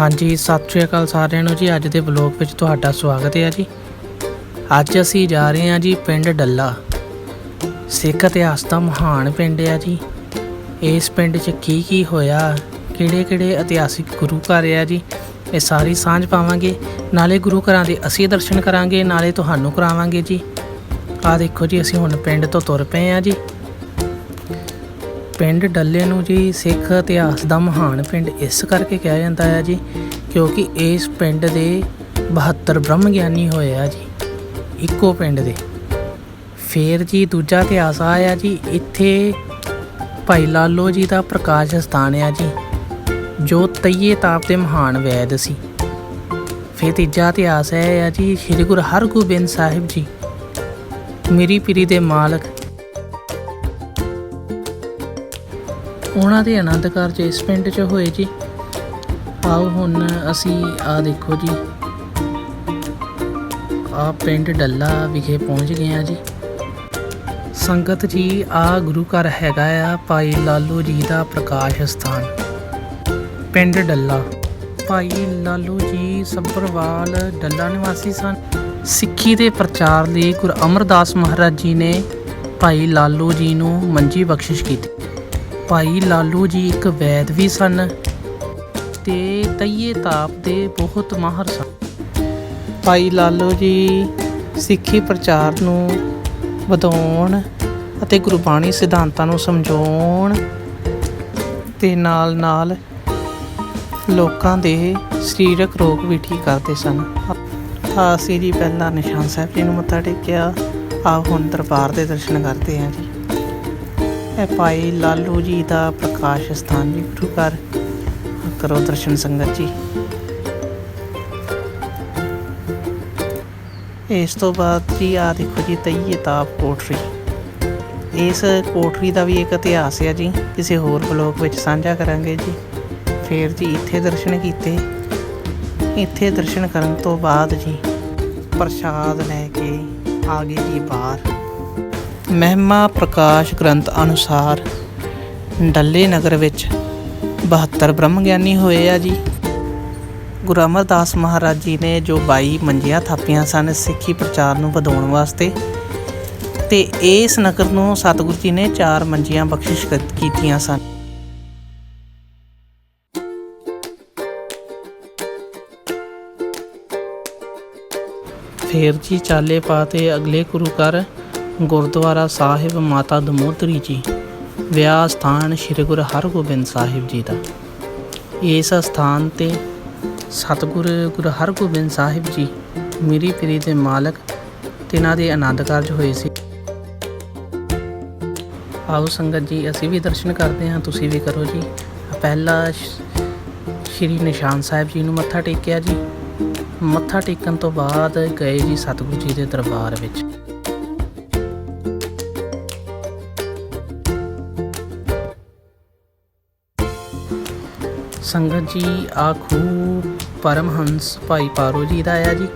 ਹਾਂਜੀ, ਸਤਿ ਸ਼੍ਰੀ ਅਕਾਲ ਸਾਰਿਆਂ ਨੂੰ ਜੀ। ਅੱਜ ਦੇ ਵਲੌਗ ਵਿੱਚ ਤੁਹਾਡਾ ਸਵਾਗਤ ਹੈ ਜੀ। ਅੱਜ ਅਸੀਂ ਜਾ ਰਹੇ ਹਾਂ ਜੀ ਪਿੰਡ ਡੱਲਾ। ਸਿੱਖ ਇਤਿਹਾਸ ਦਾ ਮਹਾਨ ਪਿੰਡ ਹੈ ਜੀ। ਇਸ ਪਿੰਡ 'ਚ ਕੀ ਕੀ ਹੋਇਆ, ਕਿਹੜੇ ਕਿਹੜੇ ਇਤਿਹਾਸਿਕ ਗੁਰੂ ਘਰ ਆ ਜੀ, ਇਹ ਸਾਰੀ ਸਾਂਝ ਪਾਵਾਂਗੇ। ਨਾਲੇ ਗੁਰੂ ਘਰਾਂ ਦੇ ਅਸੀਂ ਦਰਸ਼ਨ ਕਰਾਂਗੇ, ਨਾਲੇ ਤੁਹਾਨੂੰ ਕਰਾਵਾਂਗੇ ਜੀ। ਆਹ ਦੇਖੋ ਜੀ, ਅਸੀਂ ਹੁਣ ਪਿੰਡ ਤੋਂ ਤੁਰ ਪਏ ਹਾਂ ਜੀ। ਪਿੰਡ ਡੱਲੇ ਨੂੰ ਜੀ ਸਿੱਖ ਇਤਿਹਾਸ ਦਾ ਮਹਾਨ ਪਿੰਡ ਇਸ ਕਰਕੇ ਕਿਹਾ ਜਾਂਦਾ ਹੈ ਜੀ, ਕਿਉਂਕਿ ਇਸ ਪਿੰਡ ਦੇ 72 ਬ੍ਰਹਮ ਗਿਆਨੀ ਹੋਏ ਆ ਜੀ, ਇੱਕੋ ਪਿੰਡ ਦੇ। ਫੇਰ ਜੀ ਦੂਜਾ ਇਤਿਹਾਸ ਆਇਆ ਜੀ, ਇੱਥੇ ਭਾਈ ਲਾਲੋ ਜੀ ਦਾ ਪ੍ਰਕਾਸ਼ ਸਥਾਨ ਆ ਜੀ, ਜੋ ਤਈਏ ਤਾਪ ਦੇ ਮਹਾਨ ਵੈਦ ਸੀ। ਫਿਰ ਤੀਜਾ ਇਤਿਹਾਸ ਹੈ ਆ ਜੀ, ਸ੍ਰੀ ਗੁਰੂ ਹਰਗੋਬਿੰਦ ਸਾਹਿਬ ਜੀ, ਮੇਰੀ ਪੀਰੀ ਦੇ ਮਾਲਕ ਉਹਨਾਂ ਦੇ ਆਨੰਦ ਕਾਰਜ ਇਸ ਪਿੰਡ 'ਚ ਹੋਏ ਜੀ। ਆਓ ਹੁਣ ਅਸੀਂ ਆ ਦੇਖੋ ਜੀ। ਆ ਪਿੰਡ ਡੱਲਾ ਵਿਖੇ ਪਹੁੰਚ ਗਏ ਆ ਜੀ। ਸੰਗਤ ਜੀ ਆ ਗੁਰੂ ਘਰ ਹੈਗਾ ਆ ਭਾਈ ਲਾਲੂ ਜੀ ਦਾ ਪ੍ਰਕਾਸ਼ ਸਥਾਨ। ਪਿੰਡ ਡੱਲਾ। ਭਾਈ ਲਾਲੂ ਜੀ ਸੱਭਰਵਾਲ ਡੱਲਾ ਨਿਵਾਸੀ ਸਨ। ਸਿੱਖੀ ਦੇ ਪ੍ਰਚਾਰ ਲਈ ਗੁਰੂ ਅਮਰਦਾਸ ਮਹਾਰਾਜ ਜੀ ਨੇ ਭਾਈ ਲਾਲੂ ਜੀ ਨੂੰ ਮੰਜੀ ਬਖਸ਼ਿਸ਼ ਕੀਤੀ। ਭਾਈ ਲਾਲੂ ਜੀ ਇੱਕ ਵੈਦ ਵੀ ਸਨ ਤੇ ਤਈਏ ਤਾਪ ਦੇ ਬਹੁਤ ਮਾਹਰ ਸਨ। ਭਾਈ ਲਾਲੂ ਜੀ ਸਿੱਖੀ ਪ੍ਰਚਾਰ ਨੂੰ ਵਧਾਉਣ ਅਤੇ ਗੁਰਬਾਣੀ ਸਿਧਾਂਤਾਂ ਨੂੰ ਸਮਝਾਉਣ ਤੇ ਨਾਲ ਨਾਲ ਲੋਕਾਂ ਦੇ ਸਰੀਰਕ ਰੋਗ ਵੀ ਠੀਕ ਕਰਦੇ ਸਨ। ਆ ਅਸੀਂ ਜੀ ਪਹਿਲਾਂ ਨਿਸ਼ਾਨ ਸਾਹਿਬ ਜੀ ਨੂੰ ਮੱਥਾ ਟੇਕਿਆ। ਆਪ ਹੁਣ ਦਰਬਾਰ ਦੇ ਦਰਸ਼ਨ ਕਰਦੇ ਹਾਂ ਜੀ। ਇਹ ਭਾਈ ਲਾਲੂ ਜੀ ਦਾ ਪ੍ਰਕਾਸ਼ ਸਥਾਨ ਜੀ ਗੁਰੂ ਘਰ। ਕਰੋ ਦਰਸ਼ਨ ਸੰਗਤ ਜੀ। ਇਸ ਤੋਂ ਬਾਅਦ ਜੀ ਆ ਦੇਖੋ ਜੀ ਤਈਏ ਤਾਪ ਕੋਠਰੀ। ਇਸ ਕੋਠਰੀ ਦਾ ਵੀ ਇੱਕ ਇਤਿਹਾਸ ਹੈ ਜੀ, ਕਿਸੇ ਹੋਰ ਬਲੋਕ ਵਿੱਚ ਸਾਂਝਾ ਕਰਾਂਗੇ ਜੀ। ਫਿਰ ਜੀ ਇੱਥੇ ਦਰਸ਼ਨ ਕੀਤੇ। ਇੱਥੇ ਦਰਸ਼ਨ ਕਰਨ ਤੋਂ ਬਾਅਦ ਜੀ ਪ੍ਰਸ਼ਾਦ ਲੈ ਕੇ ਆ ਗਏ ਜੀ ਬਾਹਰ। ਮਹਿਮਾ ਪ੍ਰਕਾਸ਼ ਗ੍ਰੰਥ ਅਨੁਸਾਰ, ਡੱਲੇ ਨਗਰ ਵਿੱਚ 72 ਬ੍ਰਹਮ ਗਿਆਨੀ ਹੋਏ ਆ ਜੀ। ਗੁਰੂ ਅਮਰਦਾਸ ਮਹਾਰਾਜ ਜੀ ਨੇ ਜੋ 22 ਮੰਜੀਆਂ ਥਾਪੀਆਂ ਸਨ ਸਿੱਖੀ ਪ੍ਰਚਾਰ ਨੂੰ ਵਧਾਉਣ ਵਾਸਤੇ, ਤੇ ਇਸ ਨਗਰ ਨੂੰ ਸਤਿਗੁਰੂ ਜੀ ਨੇ ਚਾਰ ਮੰਜੀਆਂ ਬਖਸ਼ਿਸ਼ ਕੀਤੀਆਂ ਸਨ। ਫੇਰ ਜੀ ਚਾਲੇ ਪਾਤੇ ਅਗਲੇ ਗੁਰੂ ਘਰ ਗੁਰਦੁਆਰਾ ਸਾਹਿਬ ਮਾਤਾ ਦਮੋਦਰੀ ਜੀ। ਵਿਆਹ ਸਥਾਨ ਸ੍ਰੀ ਗੁਰੂ ਹਰਗੋਬਿੰਦ ਸਾਹਿਬ ਜੀ ਦਾ। ਇਸ ਸਥਾਨ ਤੇ ਸਤਿਗੁਰ ਗੁਰੂ ਹਰਗੋਬਿੰਦ ਸਾਹਿਬ ਜੀ, ਮੇਰੀ ਪੀਰੀ ਦੇ ਮਾਲਕ ਤਿਨਾਂ ਦੇ ਆਨੰਦ ਕਾਰਜ ਹੋਏ ਸੀ। ਆਓ ਸੰਗਤ ਜੀ, ਅਸੀਂ ਵੀ ਦਰਸ਼ਨ ਕਰਦੇ ਹਾਂ, ਤੁਸੀਂ ਵੀ ਕਰੋ ਜੀ। ਪਹਿਲਾ ਸ਼੍ਰੀ ਨਿਸ਼ਾਨ ਸਾਹਿਬ ਜੀ ਨੂੰ ਮੱਥਾ ਟੇਕਿਆ ਜੀ। ਮੱਥਾ ਟੇਕਣ ਤੋਂ ਬਾਅਦ ਗਏ ਜੀ ਸਤਿਗੁਰੂ ਜੀ ਦੇ ਦਰਬਾਰ ਵਿੱਚ। ਸੰਗਤ ਜੀ ਆਖੂ ਪਰਮਹੰਸ ਭਾਈ ਪਾਰੋ ਜੀ ਦਾ ਆ ਜੀ,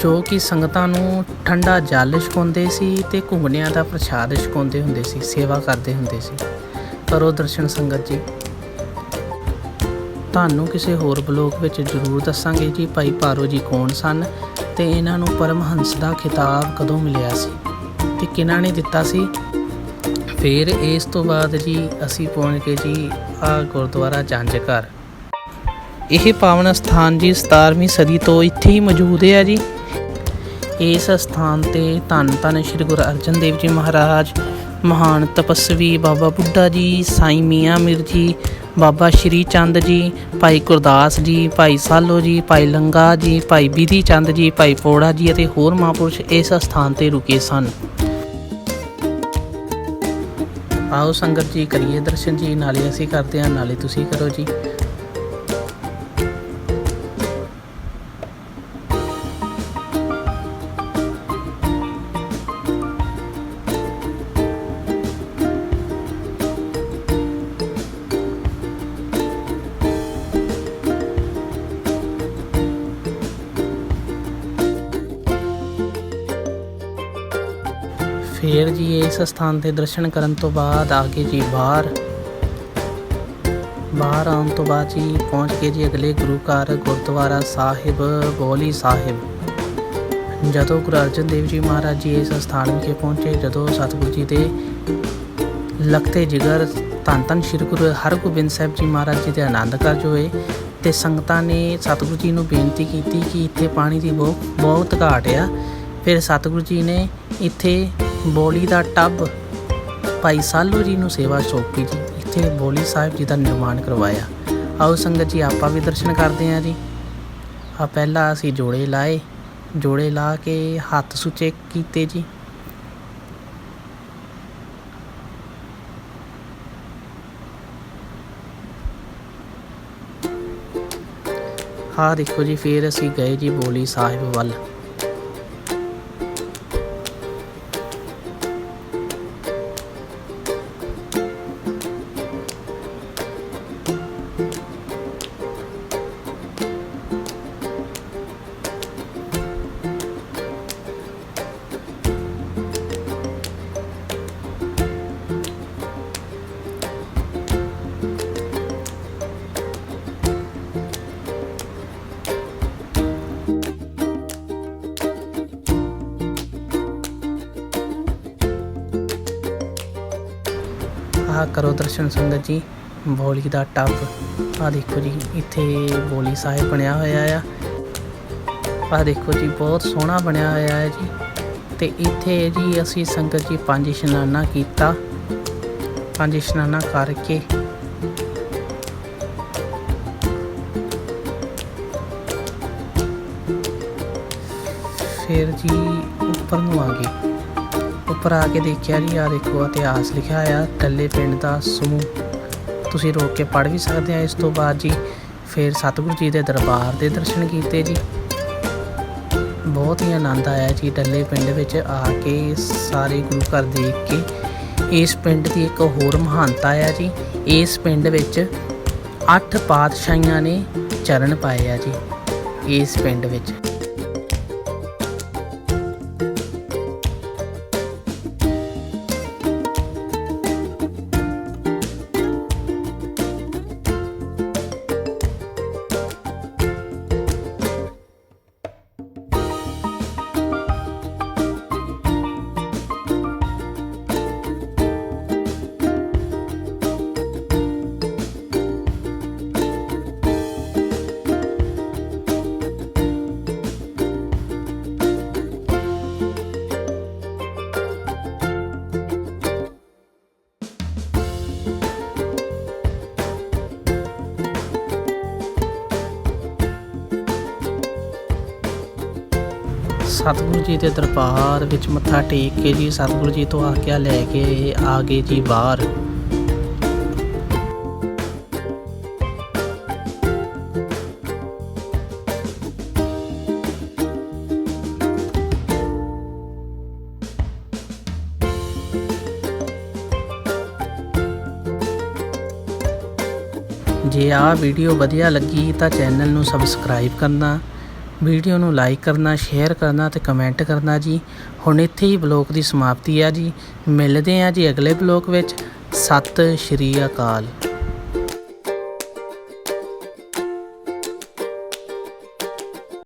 ਜੋ ਕਿ ਸੰਗਤਾਂ ਨੂੰ ਠੰਡਾ ਜਲ ਛਕਾਉਂਦੇ ਸੀ ਤੇ ਘੁੰਗਣਿਆਂ ਦਾ ਪ੍ਰਸ਼ਾਦ ਛਕਾਉਂਦੇ ਹੁੰਦੇ ਸੀ, ਸੇਵਾ ਕਰਦੇ ਹੁੰਦੇ ਸੀ। ਕਰੋ ਦਰਸ਼ਨ ਸੰਗਤ ਜੀ। ਤੁਹਾਨੂੰ ਕਿਸੇ ਹੋਰ ਬਲੋਗ ਵਿੱਚ ਜ਼ਰੂਰ ਦੱਸਾਂਗੇ ਜੀ, ਭਾਈ ਪਾਰੋ ਜੀ ਕੌਣ ਸਨ ਤੇ ਇਹਨਾਂ ਨੂੰ ਪਰਮਹੰਸ ਦਾ ਖਿਤਾਬ ਕਦੋਂ ਮਿਲਿਆ ਸੀ ਤੇ ਕਿਹਨਾਂ ਨੇ ਦਿੱਤਾ ਸੀ? ਫਿਰ ਇਸ ਤੋਂ ਬਾਅਦ ਜੀ ਅਸੀਂ ਪਹੁੰਚ ਗਏ ਜੀ ਆ ਗੁਰਦੁਆਰਾ ਜੰਜ ਘਰ। ਇਹ ਪਾਵਨ ਸਥਾਨ ਜੀ 17ਵੀਂ ਸਦੀ ਤੋਂ ਇੱਥੇ ਹੀ ਮੌਜੂਦ ਹੈ ਜੀ। ਇਸ ਸਥਾਨ ਤੇ ਧੰਨ ਧੰਨ ਸ੍ਰੀ ਗੁਰੂ ਅਰਜਨ ਦੇਵ ਜੀ ਮਹਾਰਾਜ, ਮਹਾਨ ਤਪਸਵੀ ਬਾਬਾ ਬੁੱਢਾ ਜੀ, ਸਾਈਂ ਮੀਆਂ ਮਿਰ ਜੀ, ਬਾਬਾ ਸ਼੍ਰੀ ਚੰਦ ਜੀ, ਭਾਈ ਗੁਰਦਾਸ ਜੀ, ਭਾਈ ਸਾਲੋ ਜੀ, ਭਾਈ ਲੰਗਾ ਜੀ, ਭਾਈ ਬਿਧੀ ਚੰਦ ਜੀ, ਭਾਈ ਪੋੜਾ ਜੀ ਅਤੇ ਹੋਰ ਮਹਾਂਪੁਰਸ਼ ਇਸ ਸਥਾਨ ਤੇ ਰੁਕੇ ਸਨ। ਆਓ ਸੰਗਤ ਜੀ ਕਰੀਏ ਦਰਸ਼ਨ ਜੀ ਨਾਲੇ ਅਸੀਂ ਕਰਦੇ ਹਾਂ ਨਾਲੇ ਤੁਸੀਂ ਕਰੋ ਜੀ। ਫਿਰ ਜੀ ਇਸ ਸਥਾਨ ਤੇ ਦਰਸ਼ਨ ਕਰਨ ਤੋਂ ਬਾਅਦ ਆ ਗਏ ਜੀ ਬਾਹਰ। ਬਾਹਰ ਆਉਣ ਤੋਂ ਬਾਅਦ ਜੀ ਪਹੁੰਚ ਕੇ ਜੀ ਅਗਲੇ ਗੁਰੂ ਘਰ ਗੁਰਦੁਆਰਾ ਸਾਹਿਬ ਬੋਲੀ ਸਾਹਿਬ। ਜਦੋਂ ਗੁਰੂ ਅਰਜਨ ਦੇਵ ਜੀ ਮਹਾਰਾਜ ਜੀ ਇਸ ਸਥਾਨ ਵਿਖੇ ਪਹੁੰਚੇ, ਜਦੋਂ ਸਤਿਗੁਰੂ ਜੀ ਦੇ ਲਖਤੇ ਜਿਗਰ ਧੰਨ ਧੰਨ ਸ਼੍ਰੀ ਗੁਰੂ ਹਰਗੋਬਿੰਦ ਸਾਹਿਬ ਜੀ ਮਹਾਰਾਜ ਜੀ ਦੇ ਆਨੰਦ ਕਾਰਜ ਹੋਏ ਤੇ ਸੰਗਤਾਂ ਨੇ ਸਤਿਗੁਰੂ ਜੀ ਨੂੰ ਬੇਨਤੀ ਕੀਤੀ ਕਿ ਇੱਥੇ ਪਾਣੀ ਦੀ ਬਹੁਤ ਬਹੁਤ ਘਾਟ ਆ। ਫਿਰ ਸਤਿਗੁਰੂ ਜੀ ਨੇ ਇੱਥੇ ਬੋਲੀ ਦਾ ਟੱਬ। ਭਾਈ ਸਾਲੂ ਜੀ ਨੂੰ ਸੇਵਾ ਸੌਂਪੀ ਜੀ। ਇੱਥੇ ਬੋਲੀ ਸਾਹਿਬ ਜੀ ਦਾ ਨਿਰਮਾਣ ਕਰਵਾਇਆ। ਆਓ ਸੰਗਤ ਜੀ, ਆਪਾਂ ਵੀ ਦਰਸ਼ਨ ਕਰਦੇ ਹਾਂ ਜੀ। ਆ ਪਹਿਲਾਂ ਅਸੀਂ ਜੋੜੇ ਲਾਏ। ਜੋੜੇ ਲਾ ਕੇ ਹੱਥ ਸੁਚੇ ਕੀਤੇ ਜੀ। ਹਾਂ ਦੇਖੋ ਜੀ, ਫਿਰ ਅਸੀਂ ਗਏ ਜੀ ਬੋਲੀ ਸਾਹਿਬ ਵੱਲ। ਆਹ ਕਰੋ ਦਰਸ਼ਨ ਸੰਗਤ ਜੀ, ਬੋਲੀ ਦਾ ਟੱਬ ਆਹ ਦੇਖੋ ਜੀ, ਇੱਥੇ ਬੋਲੀ ਸਾਹਿਬ ਬਣਿਆ ਹੋਇਆ ਆ। ਆਹ ਦੇਖੋ ਜੀ, ਬਹੁਤ ਸੋਹਣਾ ਬਣਿਆ ਹੋਇਆ ਹੈ ਜੀ। ਤੇ ਇੱਥੇ ਜੀ ਅਸੀਂ ਸੰਗਤ ਜੀ ਪੰਜ ਇਸ਼ਨਾਨਾ ਕੀਤਾ। ਪੰਜ ਇਸ਼ਨਾਨਾ ਕਰਕੇ। ਫਿਰ ਜੀ ਉੱਪਰ ਨੂੰ ਆ ਗਏ। ਉੱਪਰ ਆ ਕੇ ਦੇਖਿਆ ਜੀ ਆ ਦੇਖੋ ਇਤਿਹਾਸ ਲਿਖਿਆ ਆ ਟੱਲੇ ਪਿੰਡ ਦਾ ਸਮੂਹ। ਤੁਸੀਂ ਰੋਕ ਕੇ ਪੜ੍ਹ ਵੀ ਸਕਦੇ ਆ ਇਸ ਤੋਂ ਬਾਅਦ ਜੀ। ਫਿਰ ਸਤਿਗੁਰੂ ਜੀ ਦੇ ਦਰਬਾਰ ਦੇ ਦਰਸ਼ਨ ਕੀਤੇ ਜੀ। ਬਹੁਤ ਹੀ ਆਨੰਦ ਆਇਆ ਜੀ ਟੱਲੇ ਪਿੰਡ ਵਿੱਚ ਆ ਕੇ ਸਾਰੇ ਗੁਰੂ ਘਰ ਦੇਖ ਕੇ। ਇਸ ਪਿੰਡ ਦੀ ਇੱਕ ਹੋਰ ਮਹਾਨਤਾ ਆ ਜੀ। ਇਸ ਪਿੰਡ ਵਿੱਚ ਅੱਠ ਪਾਤਸ਼ਾਹੀਆਂ ਨੇ ਚਰਨ ਪਾਏ ਆ ਜੀ। ਇਸ ਪਿੰਡ ਵਿੱਚ ਸਤਿਗੁਰੂ ਜੀ ਦੇ ਦਰਬਾਰ ਵਿੱਚ ਮੱਥਾ ਟੇਕ ਕੇ ਜੀ, ਸਤਿਗੁਰੂ ਜੀ ਤੋਂ ਆਗਿਆ ਲੈ ਕੇ ਆ ਗਏ ਜੀ ਬਾਹਰ। ਜੇ ਆਹ ਵੀਡੀਓ ਵਧੀਆ ਲੱਗੀ ਤਾਂ ਚੈਨਲ ਨੂੰ ਸਬਸਕ੍ਰਾਈਬ ਕਰਨਾ ਵੀਡੀਓ ਨੂੰ ਲਾਈਕ ਕਰਨਾ, ਸ਼ੇਅਰ ਕਰਨਾ ਤੇ ਕਮੈਂਟ ਕਰਨਾ ਜੀ। ਹੁਣ ਇੱਥੇ ਹੀ ਬਲੌਗ ਦੀ ਸਮਾਪਤੀ ਆ ਜੀ। ਮਿਲਦੇ ਆ ਜੀ ਅਗਲੇ ਬਲੌਗ ਵਿੱਚ। ਸਤਿ ਸ਼੍ਰੀ ਅਕਾਲ।